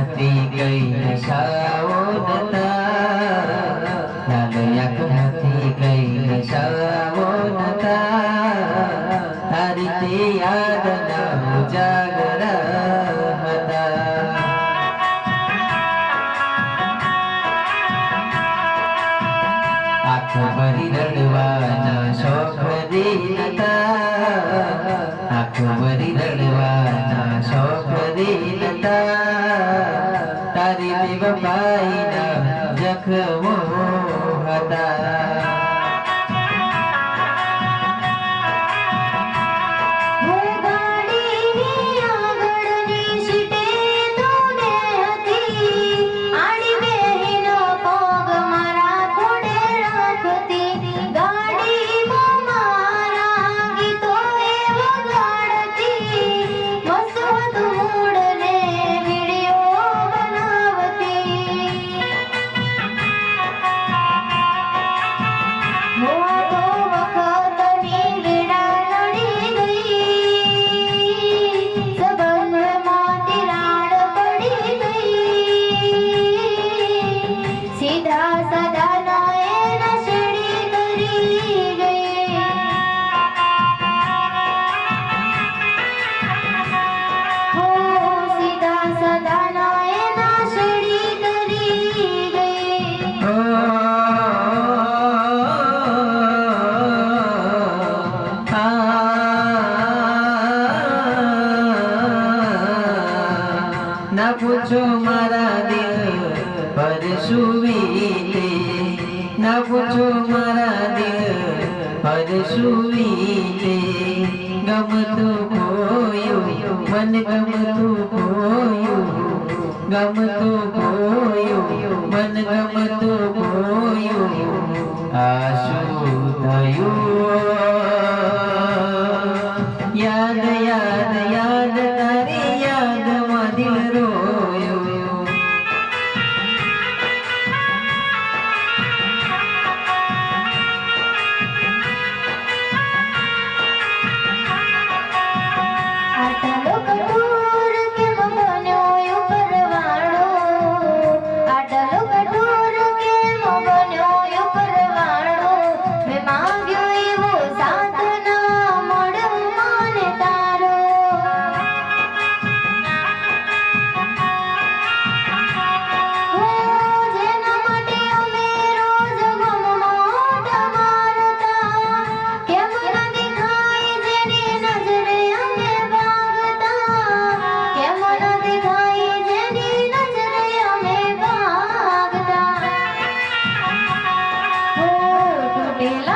हाती गई सावधता. झालं एक हाती गई सावधता. हरिची याद ना जागरा आखबरी रडवाना शोभ दिलता आखबरी रडवाना शोभ दिलता તારી બેવફાઈના જખમો હતા ના પૂછો મારા દિલ પર સુવીતે ના પૂછો મારા દિલ પર સુવીતે ગમતું કોયું મન ગમતું કોયું ગમતું કોયું મન ગમતું કોયું આ શું થયું পেলা